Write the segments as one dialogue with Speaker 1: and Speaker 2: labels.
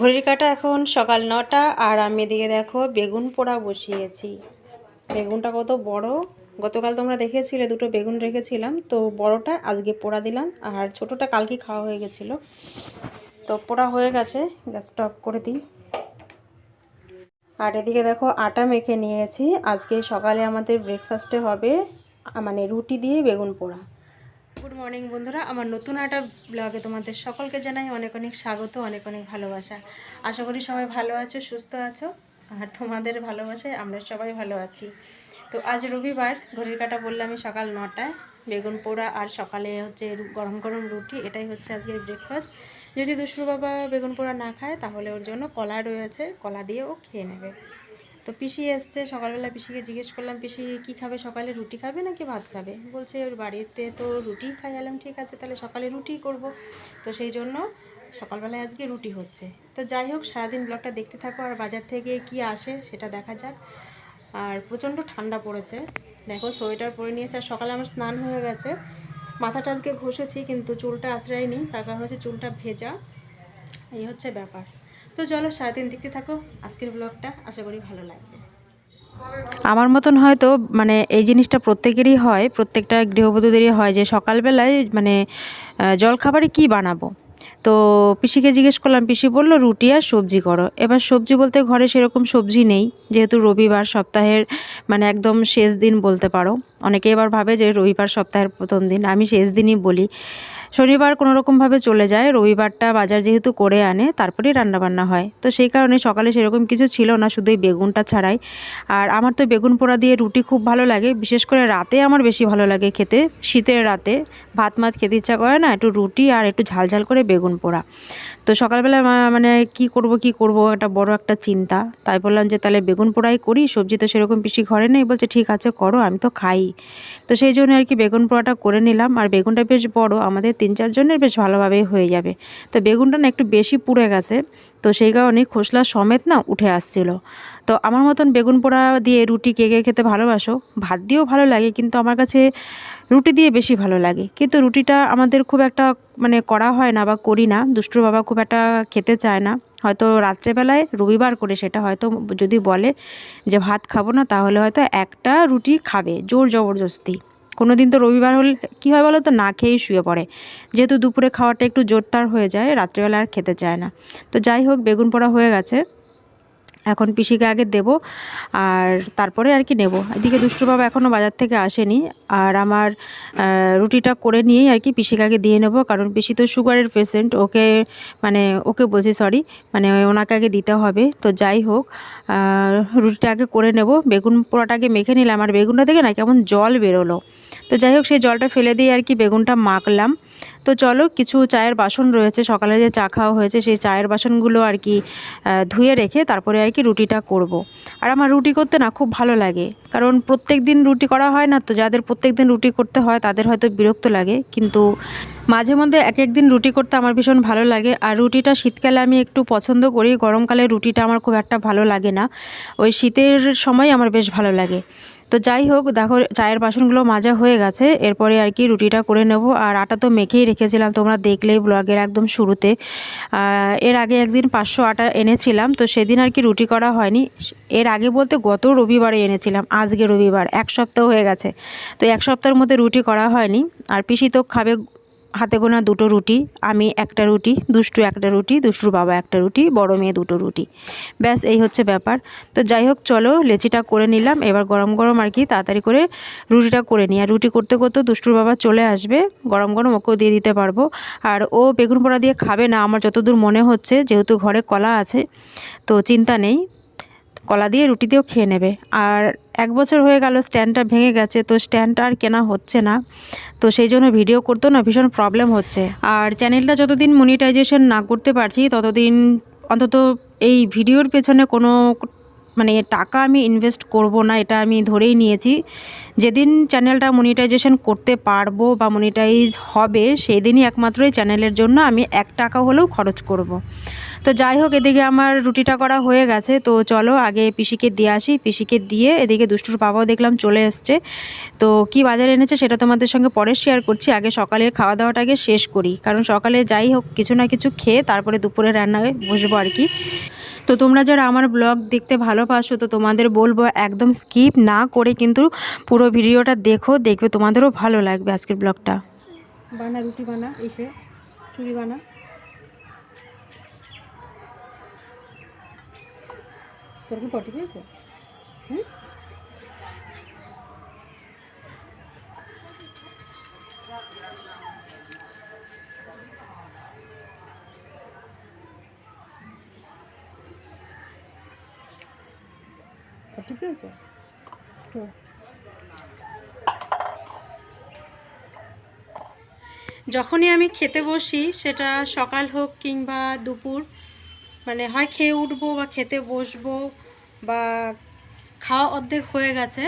Speaker 1: ঘড়ির কাটা এখন সকাল নটা, আর আমি এদিকে দেখো বেগুন পোড়া বসিয়েছি। বেগুনটা কত বড়? গতকাল তোমরা দেখেছিলে, দুটো বেগুন রেখেছিলাম, তো বড়টা আজকে পোড়া দিলাম, আর ছোটোটা কালকে খাওয়া হয়ে গেছিল। তো পোড়া হয়ে গেছে, গ্যাসটা অফ করে দিই। আর এদিকে দেখো আটা মেখে নিয়েছি, আজকে সকালে আমাদের ব্রেকফাস্টে হবে মানে রুটি দিয়ে বেগুন পোড়া। গুড মর্নিং বন্ধুরা। আমার নতুন একটা ব্লগে তোমাদের সকলকে জানাই অনেক অনেক স্বাগত, অনেক অনেক ভালোবাসা। আশা করি সবাই ভালো আছো, সুস্থ আছো, আর তোমাদের ভালোবাসায় আমরা সবাই ভালো আছি। তো আজ রবিবার, ঘড়ির কাটা বললামই সকাল নটায়, বেগুন পোড়া আর সকালে হচ্ছে গরম গরম রুটি, এটাই হচ্ছে আজকের ব্রেকফাস্ট যদি দুষ্টু বাবা বেগুন পোড়া না খায়, তাহলে ওর জন্য কলা রয়েছে, কলা দিয়ে ও খেয়ে নেবে। তো পিসি এসছে, সকালবেলা পিসিকে জিজ্ঞেস করলাম, পিসি কি খাবে সকালে, রুটি খাবে নাকি ভাত খাবে? বলছে, ওর বাড়িতে তো রুটি খাই এলাম ঠিক আছে, তাহলে সকালে রুটি করব। তো সেই জন্য সকালবেলায় আজকে রুটি হচ্ছে। তো যাই হোক, সারাদিন ব্লগটা দেখতে থাকো, আর বাজার থেকে কি আসে সেটা দেখা যাক। আর প্রচণ্ড ঠান্ডা পড়েছে। দেখো, সোয়েটার পরে নিয়েছে, আর সকালে আমার স্নান হয়ে গেছে। মাথাটা আজকে ঘষেছি, কিন্তু চুলটা আঁচড়াইনি তার কারণ হচ্ছে চুলটা ভেজা। এই হচ্ছে ব্যাপার। তো চলো সারাদিন দেখতে থাকো। আজকের ব্লগটা আশা করি ভালো লাগবে। আমার মতন হয়তো মানে এই জিনিসটা প্রত্যেকেরই হয়, প্রত্যেকটা গৃহবধূদেরই হয় যে সকালবেলায় মানে জলখাবারে কি বানাবো? তো পিসিকে জিজ্ঞেস করলাম, পিসি বলল, রুটি আর সবজি করো। এবার সবজি বলতে ঘরে সেরকম সবজি নেই, যেহেতু রবিবার সপ্তাহের মানে একদম শেষ দিন বলতে পারো। অনেকে এবার ভাবে যে রবিবার সপ্তাহের প্রথম দিন, আমি শেষ দিনই বলি। শনিবার কোনো রকমভাবে চলে যায়, রবিবারটা বাজার যেহেতু করে আনে, তারপরেই রান্নাবান্না হয়। তো সেই কারণে সকালে সেরকম কিছু ছিল না, শুধু বেগুনটা ছাড়াই। আর আমার তো বেগুন পোড়া দিয়ে রুটি খুব ভালো লাগে, বিশেষ করে রাতে আমার বেশি ভালো লাগে খেতে, শীতের রাতে। ভাত মাত খেতে ইচ্ছা করে না, একটু রুটি আর একটু ঝাল ঝাল করে বেগুন পোড়া। তো সকালবেলা মানে কি করব কি করব একটা বড় একটা চিন্তা। তাই বললাম যে তাহলে বেগুন পোড়াই করি, সবজি তো সেরকম পিসি ঘরে নেই, বলছে ঠিক আছে, করো, আমি তো খাই। তো সেই জন্য আর কি বেগুন পোড়াটা করে নিলাম। আর বেগুনটা বেশ বড়, আমাদের তিন চারজনের বেশ ভালোভাবেই হয়ে যাবে। তো বেগুনটা না একটু বেশি পুড়ে গেছে, তো সেই কারণে খোসলা সমেত না উঠে আসছিল। তো আমার মতন বেগুন পোড়া দিয়ে রুটি কে কে খেতে ভালোবাসো? ভাত দিয়েও ভালো লাগে, কিন্তু আমার কাছে রুটি দিয়ে বেশি ভালো লাগে। কিন্তু রুটিটা আমাদের খুব একটা মানে করা হয় না বা করি না, দুষ্টুর বাবা খুব একটা খেতে চায় না। হয়তো রাত্রেবেলায় রবিবার করে সেটা হয়তো যদি বলে যে ভাত খাব না, তাহলে হয়তো একটা রুটি খাবে, জোর জবরদস্তি। কোনো দিন তো রবিবার হলে, কী হয় বলো তো না খেয়েই শুয়ে পড়ে। যেহেতু দুপুরে খাওয়াটা একটু জোরদার হয়ে যায়, রাত্রেবেলা আর খেতে চায় না। তো যাই হোক, বেগুন পোড়া হয়ে গেছে। এখন পিসিকে আগে দেবো আর তারপরে আর কি নেব। এদিকে দুষ্টু বাবা এখনও বাজার থেকে আসেনি আর আমার রুটিটা করে নিয়েই আর কি পিসিকে আগে দিয়ে নেব, কারণ পিসি তো সুগারের পেশেন্ট ওকে মানে ওকে বলছি সরি মানে ওনাকে আগে দিতে হবে। তো যাই হোক রুটিটা আগে করে নেব। বেগুন পোড়াটা আগে মেখে নিলাম, আর বেগুনটা থেকে না কেমন জল বেরোলো। তো যাই হোক, সেই জলটা ফেলে দিয়ে আর কি বেগুনটা মাখলাম। তো চলো, কিছু চায়ের বাসন রয়েছে। সকালে যে চা খাওয়া হয়েছে, সেই চায়ের বাসনগুলো আর কি ধুয়ে রেখে তারপরে আর কি রুটিটা করব। আর আমার রুটি করতে না খুব ভালো লাগে। কারণ প্রত্যেক দিন রুটি করা হয় না, তো যাদের প্রত্যেক দিন রুটি করতে হয়, তাদের হয়তো বিরক্ত লাগে। কিন্তু মাঝে মধ্যে এক এক দিন রুটি করতে আমার ভীষণ ভালো লাগে। আর রুটিটা শীতকালে আমি একটু পছন্দ করি, গরমকালে রুটিটা আমার খুব একটা ভালো লাগে না। ওই শীতের সময় আমার বেশ ভালো লাগে। তো যাই হোক, দেখো চায়ের বাসনগুলো মাজা হয়ে গেছে। এরপরে আর কি রুটিটা করে নেব। আর আটা তো মেখেই রেখেছিলাম, তোমরা দেখলেই ব্লগের একদম শুরুতে। এর আগে একদিন পাঁচশো আটা এনেছিলাম, তো সেদিন আর কি রুটি করা হয়নি। এর আগে বলতে গত রবিবারে এনেছিলাম, আজকে রবিবার, এক সপ্তাহ হয়ে গেছে। তো এক সপ্তাহের মধ্যে রুটি করা হয়নি। আর পিসি তো খাবে হাতে গোনা দুটো রুটি, আমি একটা রুটি, দুষ্টু একটা রুটি, দুষ্টুর বাবা একটা রুটি, বড় মেয়ে দুটো রুটি। ব্যাস, এই হচ্ছে ব্যাপার। তো যাই হোক, চলো, লেচিটা করে নিলাম। এবার গরম গরম আর কি তাড়াতাড়ি করে রুটিটা করে নিই। আর রুটি করতে করতে দুষ্টুর বাবা চলে আসবে। গরম গরম ওকেও দিয়ে দিতে পারব। আর ও বেগুন পোড়া দিয়ে খাবে না, আমার যতদূর মনে হচ্ছে, যেহেতু ঘরে কলা আছে, তো চিন্তা নেই। কলা দিয়ে রুটি দিয়েও খেয়ে নেবে। আর এক বছর হয়ে গেল, স্ট্যান্ডটা ভেঙে গেছে, তো স্ট্যান্ডটা আর কেনা হচ্ছে না। তো সেই জন্য ভিডিও করতেও না ভীষণ প্রবলেম হচ্ছে। আর চ্যানেলটা যতদিন মনিটাইজেশন না করতে পারছি, ততদিন অন্তত এই ভিডিওর পেছনে কোনো মানে টাকা আমি ইনভেস্ট করব না, এটা আমি ধরেই নিয়েছি। যেদিন চ্যানেলটা মনিটাইজেশন করতে পারব বা মনিটাইজ হবে, সেই দিনই একমাত্র এই চ্যানেলের জন্য আমি এক টাকা হলেও খরচ করব। তো যাই হোক, এদিকে আমার রুটিটা করা হয়ে গেছে। তো চলো আগে পিসিকে দিয়ে আসি। পিসিকে দিয়ে এদিকে দুষ্টুর বাবাও দেখলাম চলে এসছে। তো কি বাজারে এনেছে সেটা তোমাদের সঙ্গে পরে শেয়ার করছি। আগে সকালের খাওয়া দাওয়াটা আগে শেষ করি। কারণ সকালে যাই হোক, কিছু না কিছু খেয়ে তারপরে দুপুরে রান্নায় বসবো আর কি। তো তোমরা যারা আমার ব্লগ দেখতে ভালোবাসো, তো তোমাদের বলব একদম স্কিপ না করে কিন্তু পুরো ভিডিওটা দেখো, দেখবে তোমাদেরও ভালো লাগবে আজকের ব্লগটা বানা, রুটি বানা এসে চুরি বানা। তোর কি পটি পেয়েছে? হুম হুম। যখনই আমি খেতে বসি, সেটা সকাল হোক কিংবা দুপুর মানে হয় খেয়ে উঠবো বা খেতে বসবো বা খাওয়া অর্ধেক হয়ে গেছে।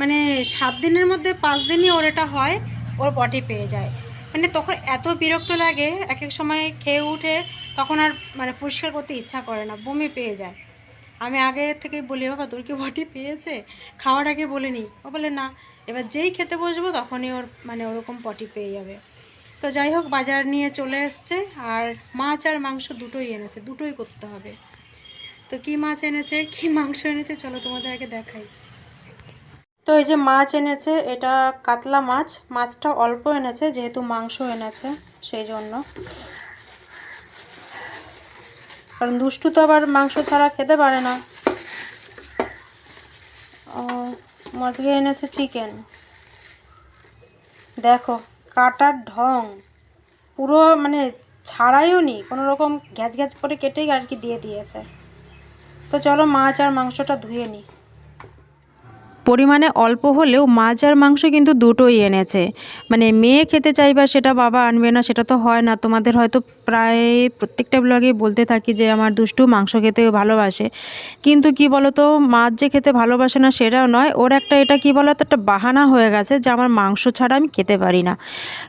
Speaker 1: মানে সাত দিনের মধ্যে পাঁচ দিনই ওর এটা হয়, ওর পটি পেয়ে যায়। মানে তখন এত বিরক্ত লাগে এক এক সময় খেয়ে উঠে তখন আর মানে পরিষ্কার করতে ইচ্ছা করে না, বমি পেয়ে যায়। আমি আগে থেকেই বলি, বাবা, তোর কি পটি পেয়েছে? খাওয়ার আগে বলিনি। ও বলে, না। এবার যেই খেতে বসবো তখনই ওর মানে ওরকম পটি পেয়ে যাবে। তো যাই হোক, বাজার নিয়ে চলে এসছে আর মাছ আর মাংস দুটোই এনেছে, দুটোই করতে হবে। তো কি মাছ এনেছে, কি মাংস এনেছে, চলো তোমাদের আগে দেখাই। তো এই যে মাছ এনেছে, এটা কাতলা মাছ, মাছটা অল্প এনেছে, যেহেতু মাংস এনেছে, সেই জন্য। কারণ দুষ্টু তো আবার মাংস ছাড়া খেতে পারে না। ও আজকে এনেছে চিকেন দেখো। কাটার ঢং। পুরো মানে ছাড়াইও নি, কোনো রকম ঘ্যাঁচ ঘ্যাঁচ করে কেটেই আর কি দিয়ে দিয়েছে। তো চলো মাছ আর মাংসটা ধুয়ে নিই পরিমাণে অল্প হলেও মাছ আর মাংস কিন্তু দুটোই এনেছে। মানে মেয়ে খেতে চাইবা সেটা বাবা আনবে না, সেটা তো হয় না। তোমাদের হয়তো প্রায় প্রত্যেকটা ব্লগেই বলতে থাকি যে আমার দুষ্টু মাংস খেতে ভালোবাসে। কিন্তু কি বলো তো মাছ যে খেতে ভালোবাসে না সেটাও নয়। ওর একটা এটা কি বলো তো একটা বাহানা হয়ে গেছে যে আমার মাংস ছাড়া আমি খেতে পারি না।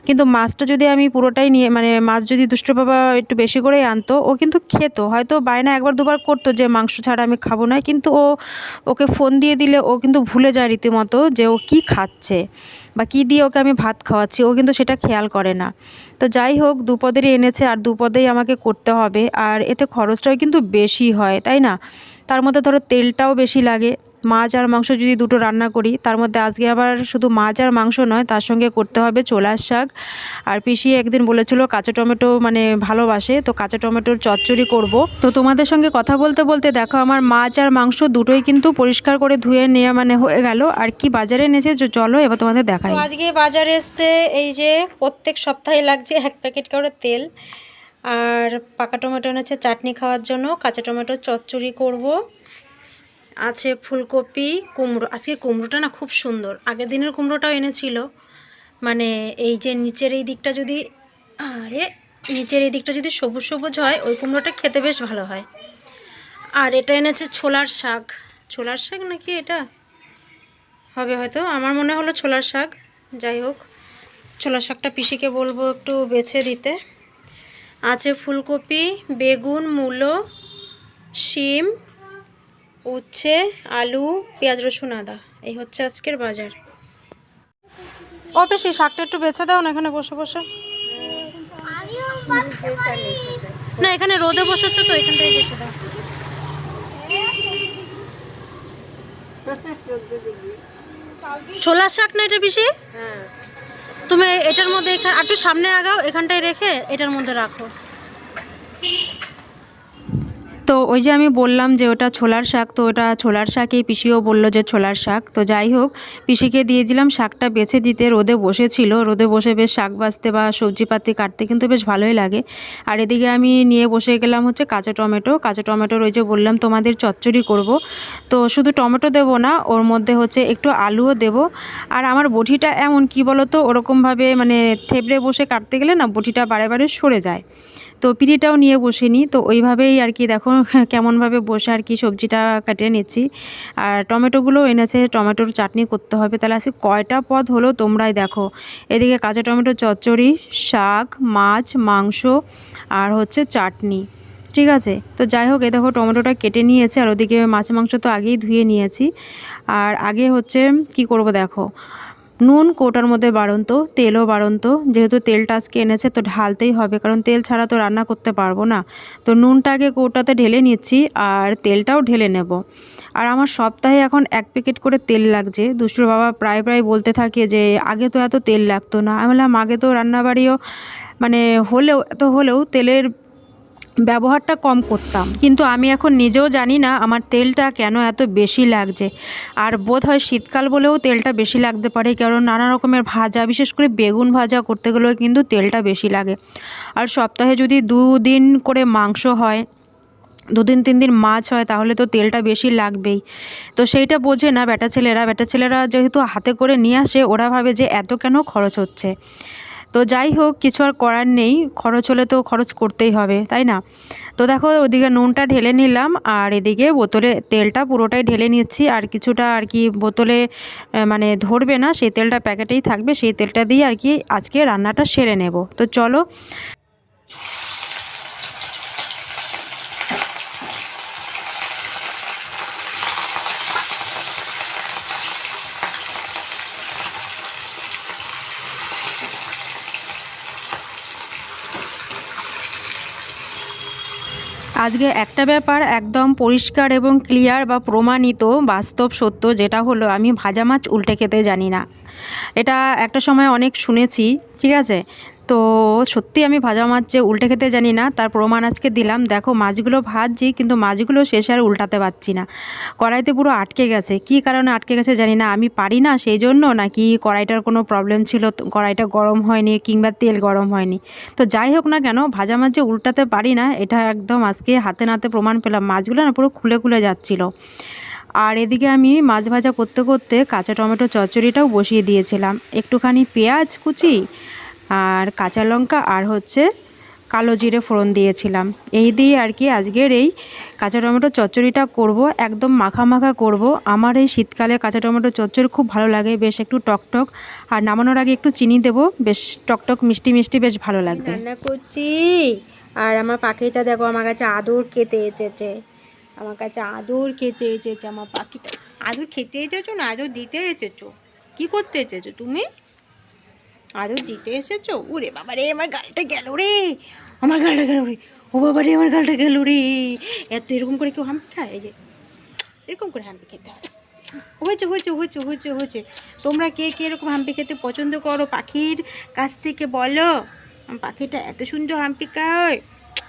Speaker 1: কিন্তু মাছটা যদি আমি পুরোটাই নিয়ে মানে মাছ যদি দুষ্টু বাবা একটু বেশি করেই আনতো, ও কিন্তু খেত। হয়তো বায়না একবার দুবার করতো যে মাংস ছাড়া আমি খাব না। কিন্তু ও, ওকে ফোন দিয়ে দিলে ও কিন্তু ভুলে যায় রীতিমতো যে ও কী খাচ্ছে বা কী দিয়ে ওকে আমি ভাত খাওয়াচ্ছি, ও কিন্তু সেটা খেয়াল করে না। তো যাই হোক দুপদেরই এনেছে আর দুপদেই আমাকে করতে হবে। আর এতে খরচটাও কিন্তু বেশি হয়, তাই না? তার মধ্যে ধরো তেলটাও বেশি লাগে। মাছ আর মাংস যদি দুটো রান্না করি, তার মধ্যে আজকে আবার শুধু মাছ আর মাংস নয়, তার সঙ্গে করতে হবে ছোলার শাক। আর পিসি একদিন বলেছিল কাঁচা টমেটো মানে ভালোবাসে, তো কাঁচা টমেটোর চচ্চড়ি করব। তো তোমাদের সঙ্গে কথা বলতে বলতে দেখো, আমার মাছ আর মাংস দুটোই কিন্তু পরিষ্কার করে ধুয়ে নেওয়া মানে হয়ে গেল। আর কি বাজারে এনেছে চলো এবার তোমাদের দেখাই। আজকে বাজারে এসছে, এই যে প্রত্যেক সপ্তাহে লাগছে এক প্যাকেট করে তেল। আর পাকা টমেটো এনেছে চাটনি খাওয়ার জন্য, কাঁচা টমেটো চচ্চড়ি করব। আছে ফুলকপি, কুমড়ো। আজকের কুমড়োটা না খুব সুন্দর। আগের দিনের কুমড়োটাও এনেছিল। মানে এই যে নিচের এই দিকটা যদি, আরে, নিচের এই দিকটা যদি সবুজ সবুজ হয়, ওই কুমড়োটা খেতে বেশ ভালো হয়। আর এটা এনেছে ছোলার শাক। ছোলার শাক নাকি এটা? হবে হয়তো। আমার মনে হলো ছোলার শাক। যাই হোক, ছোলার শাকটা পিসিকে বলব একটু বেছে দিতে। আছে ফুলকপি, বেগুন, মূলো, শিম উচ্ছে, আলু, পেঁয়াজ, রসুন, আদা। এই হচ্ছে আজকের বাজার। ও শাকটা একটু বেছে দাও না এখানে বসে বসে। না, এখানে রোদে বসেছো তো এখানটাই বেছে দাও। ছোলার শাক না এটা বেশি? তুমি এটার মধ্যে এখানে একটু সামনে আগাও, এখানটায় রেখে এটার মধ্যে রাখো। তো ওই যে আমি বললাম যে ওটা ছোলার শাক, তো ওটা ছোলার শাকই পিসিও বলল যে ছোলার শাক। তো যাই হোক, পিসিকে দিয়ে দিলাম, শাকটা বেছে দিতে রোদে বসেছিল। রোদে বসে বেশ শাক বাছতে বা সবজিপাতি কাটতে কিন্তু বেশ ভালোই লাগে। আর এদিকে আমি নিয়ে বসে গেলাম হচ্ছে কাঁচা টমেটো। কাঁচা টমেটোর ওই যে বললাম, তোমাদের চচ্চড়ি করব। তো শুধু টমেটো দেবো না, ওর মধ্যে হচ্ছে একটু আলুও দেব। আর আমার বটিটা এমন কি বলো তো ওরকমভাবে মানে থেবড়ে বসে কাটতে গেলে না বটিটা বারে বারে সরে যায়। তো পিঁড়িটাও নিয়ে বসিনি তো ওইভাবেই আর কি দেখো কেমনভাবে বসে আর কি সবজিটা কাটিয়ে নিচ্ছি। আর টমেটোগুলো এনেছে, টমেটোর চাটনি করতে হবে। তাহলে আজকে কয়টা পদ হলো তোমরাই দেখো। এদিকে কাঁচা টমেটো, চচ্চড়ি, শাক, মাছ, মাংস আর হচ্ছে চাটনি। ঠিক আছে? তো যাই হোক, এ দেখো টমেটোটা কেটে নিয়েছে আর ওদিকে মাছ মাংস তো আগেই ধুয়ে নিয়েছি। আর আগে হচ্ছে কি করব দেখো? নুন কৌটার মধ্যে বাড়ন্ত, তেলও বাড়ন্ত। যেহেতু তেলটা আজকে এনেছে, তো ঢালতেই হবে, কারণ তেল ছাড়া তো রান্না করতে পারব না। তো নুনটা আগে কৌটাতে ঢেলে নিচ্ছি আর তেলটাও ঢেলে নেব। আর আমার সপ্তাহে এখন এক প্যাকেট করে তেল লাগছে। দুষ্টুর বাবা প্রায় প্রায় বলতে থাকে যে, আগে তো এত তেল লাগতো না। আমি বললাম, আগে তো রান্নাবাড়িও মানে হলেও, এত হলেও তেলের ব্যবহারটা কম করতাম। কিন্তু আমি এখন নিজেও জানি না আমার তেলটা কেন এত বেশি লাগছে। আর বোধ হয় শীতকাল বলেও তেলটা বেশি লাগতে পারে, কারণ নানা রকমের ভাজা, বিশেষ করে বেগুন ভাজা করতে গেলেও কিন্তু তেলটা বেশি লাগে। আর সপ্তাহে যদি দুদিন করে মাংস হয়, দুদিন, তিন দিন মাছ হয়, তাহলে তো তেলটা বেশি লাগবেই। তো সেইটা বোঝে না বেটা ছেলেরা। বেটা ছেলেরা যেহেতু হাতে করে নিয়ে আসে, ওরা ভাবে যে এত কেন খরচ হচ্ছে। তো যাই হোক, কিছু আর করার নেই। খরচ হলে তো খরচ করতেই হবে, তাই না? তো দেখো, ওদিকে নুনটা ঢেলে নিলাম, আর এদিকে বোতলে তেলটা পুরোটাই ঢেলে নিচ্ছি। আর কিছুটা আর কি বোতলে মানে ধরবে না, সেই তেলটা প্যাকেটেই থাকবে, সেই তেলটা দিয়ে আর কি আজকে রান্নাটা সেরে নেব। তো চলো। আজকে একটা ব্যাপার একদম পরিষ্কার এবং ক্লিয়ার বা প্রমাণিত বাস্তব সত্য, যেটা হলো আমি ভাজা মাছ উল্টে খেতে জানি না। এটা একটা সময় অনেক শুনেছি, ঠিক আছে? তো সত্যি আমি ভাজা মাছ যে উল্টে খেতে জানি না, তার প্রমাণ আজকে দিলাম। দেখো, মাছগুলো ভাজছি, কিন্তু মাছগুলো শেষে আর উল্টাতে পারছি না। কড়াইতে পুরো আটকে গেছে। কি কারণে আটকে গেছে জানি না। আমি পারি না সেই জন্য নাকি কড়াইটার কোনো প্রবলেম ছিল? কড়াইটা গরম হয়নি কিংবা তেল গরম হয়নি। তো যাই হোক না কেন, ভাজা মাছ যে উল্টাতে পারি না, এটা একদম আজকে হাতে নাতে প্রমাণ পেলাম। মাছগুলো না পুরো খুলে খুলে যাচ্ছিল। আর এদিকে আমি মাছ ভাজা করতে করতে কাঁচা টমেটো চচ্চড়িটাও বসিয়ে দিয়েছিলাম। একটুখানি পেঁয়াজ কুচি আর কাঁচা লঙ্কা আর হচ্ছে কালো জিরে ফোড়ন দিয়েছিলাম। এই দিয়ে আর কি আজকের এই কাঁচা টমেটো চচ্চড়িটা করব, একদম মাখা মাখা করব। আমার এই শীতকালে কাঁচা টমেটো চচ্চড়ি খুব ভালো লাগে, বেশ একটু টকটক আর নামানোর আগে একটু চিনি দেবো, বেশ টকটক মিষ্টি মিষ্টি বেশ ভালো লাগবে। রান্না করছি। আর আমার পাখিটা দেখো, আমার কাছে আদর খেতে এসেছে আমার কাছে আদর খেতে এসেছে আমার পাখিটা। আদর খেতে এসেছ না? আদর দিতে এসেছ? কি করতে এসেছ তুমি? আদর দিতে এসেছ? ওরে বাবা রে, আমার গালটা গেল রে। আমার গালটা গেল রে। ও বাবা রে, আমার গালটা গেল রে। এত এরকম করে কেউ হাম্পি খায়? এই যে, এরকম করে হাম্পি খেতে হয়। হয়েছে হয়েছে হয়েছে হয়েছে হয়েছে। তোমরা কে কে এরকম হাম্পি খেতে পছন্দ করো পাখির কাছ থেকে বলো? পাখিটা এত সুন্দর হাম্পি খায়,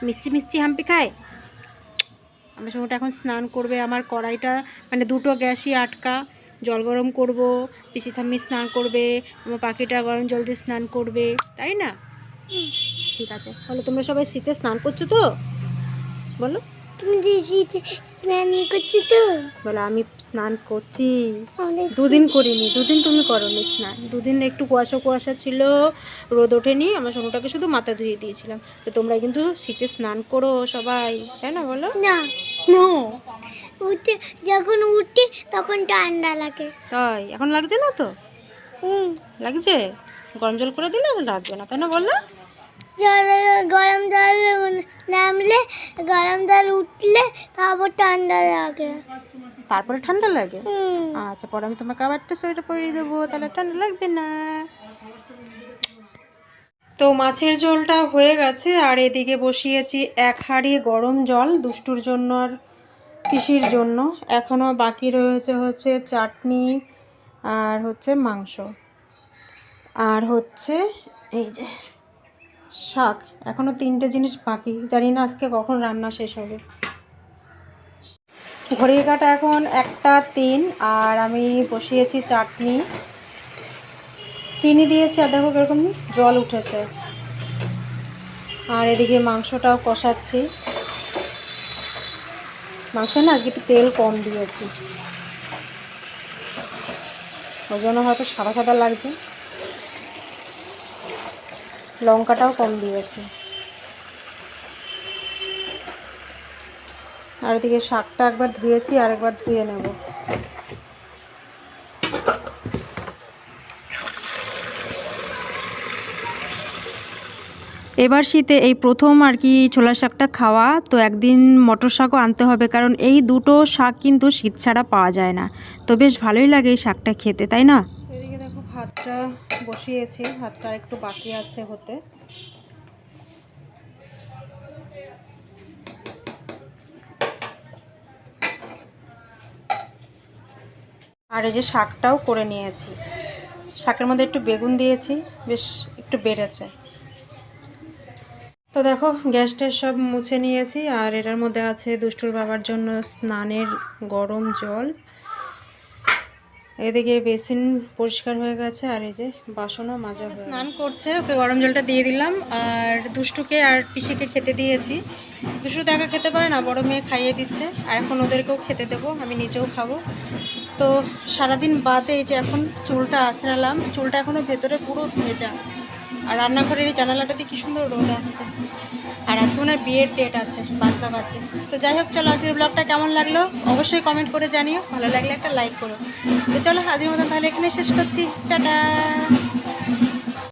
Speaker 1: মিষ্টি মিষ্টি হাম্পি খায়। আমার সঙ্গে এখন স্নান করবে আমার কড়াইটা মানে দুটো গ্যাসই আটকা জল গরম করব পিসি থাম্মি স্নান করবে আমার পাখিটা গরম জল দিয়ে স্নান করবে তাই না? ঠিক আছে বলো তোমরা সবাই শীতে স্নান করছ তো? বলো।
Speaker 2: তুমি যে শীতে স্নান করছ তো?
Speaker 1: বলো আমি স্নান করছি। দুদিন করিনি দুদিন তুমি করনি স্নান। দুদিন একটু কুয়াশা কুয়াশা ছিল রোদ ওঠেনি আমার সোনুটাকে শুধু মাথা ধুয়ে দিয়েছিলাম। তো তোমরা কিন্তু শীতে স্নান করো সবাই তাই না বলো?
Speaker 2: না।
Speaker 1: নো
Speaker 2: উঠে যখন উঠি তখন ঠান্ডা লাগে।
Speaker 1: তাই? এখন লাগছে না তো?
Speaker 2: হুম।
Speaker 1: লাগছে? গরম জল করে দিলে লাগবে না তাই না বলল?
Speaker 2: জল গরম জল নামলে গরম জল উঠলে তারপর ঠান্ডা লাগে।
Speaker 1: তারপরে ঠান্ডা লাগে? আচ্ছা পরে আমি তোমাকে আবার একটা সোয়েটার পরিয়ে দেবো তাহলে ঠান্ডা লাগবে না। তো মাছের ঝোলটা হয়ে গেছে, আর এদিকে বসিয়েছি এক হাঁড়ি গরম জল দুষ্টুর জন্য আর পিসির জন্য। এখনও বাকি রয়েছে হচ্ছে চাটনি আর হচ্ছে মাংস। আর হচ্ছে এই যে শাক। এখনও তিনটে জিনিস বাকি। জানি না আজকে কখন রান্না শেষ হবে। ঘড়ির কাটা এখন একটা তিন, আর আমি বসিয়েছি চাটনি। চিনি দিয়েছি আর দেখো কীরকম জল উঠেছে। আর এদিকে মাংসটাও কষাচ্ছি। মাংস না আজকে একটু তেল কম দিয়েছি। ওই জন্য হয়তো সাদা সাদা লাগছে। লঙ্কাটাও কম দিয়েছি। আর এদিকে শাকটা একবার ধুয়েছি আর একবার ধুয়ে নেব। এবার শীতে এই প্রথম আর কি ছোলা শাকটা খাওয়া, তো একদিন মটর শাকও আনতে হবে কারণ এই দুটো শাক কিন্তু শীত ছাড়া পাওয়া যায় না। তো বেশ ভালোই লাগে এই শাকটা খেতে, তাই না? এদিকে দেখো ভাতটা বসিয়েছি, ভাতটা একটু বাকি আছে হতে। আর এই যে শাকটাও করে নিয়েছি। শাকের মধ্যে একটু বেগুন দিয়েছি, বেশ একটু বেড়েছে। তো দেখো গ্যাসটা সব মুছে নিয়েছি, আর এটার মধ্যে আছে দুষ্টুর বাবার জন্য স্নানের গরম জল। এদিকে বেসিন পরিষ্কার হয়ে গেছে, আর এই যে বাসনও মাজা স্নান করছে, ওকে গরম জলটা দিয়ে দিলাম। আর দুষ্টুকে আর পিসিকে খেতে দিয়েছি। দুষ্টু তো খেতে পারে না, বড় মেয়ে খাইয়ে দিচ্ছে, আর এখন ওদেরকেও খেতে দেবো, আমি নিজেও খাব। তো সারাদিন বাদে এই যে এখন চুলটা আঁচড়ালাম, চুলটা এখনও ভেতরে পুরো ভেজা। আর রান্নাঘরের এই জানালাটা দিয়ে কি সুন্দর রোদ আসছে। আর আজকে মনে হয় বিয়ের ডেট আছে, বাজনা বাজছে। তো যাই হোক, চলো আজকের ব্লগটা কেমন লাগল? অবশ্যই কমেন্ট করে জানিও। ভালো লাগলে একটা লাইক করো। তো চলো, আজকের মতন তাহলে এখানে শেষ করছি। টাটা!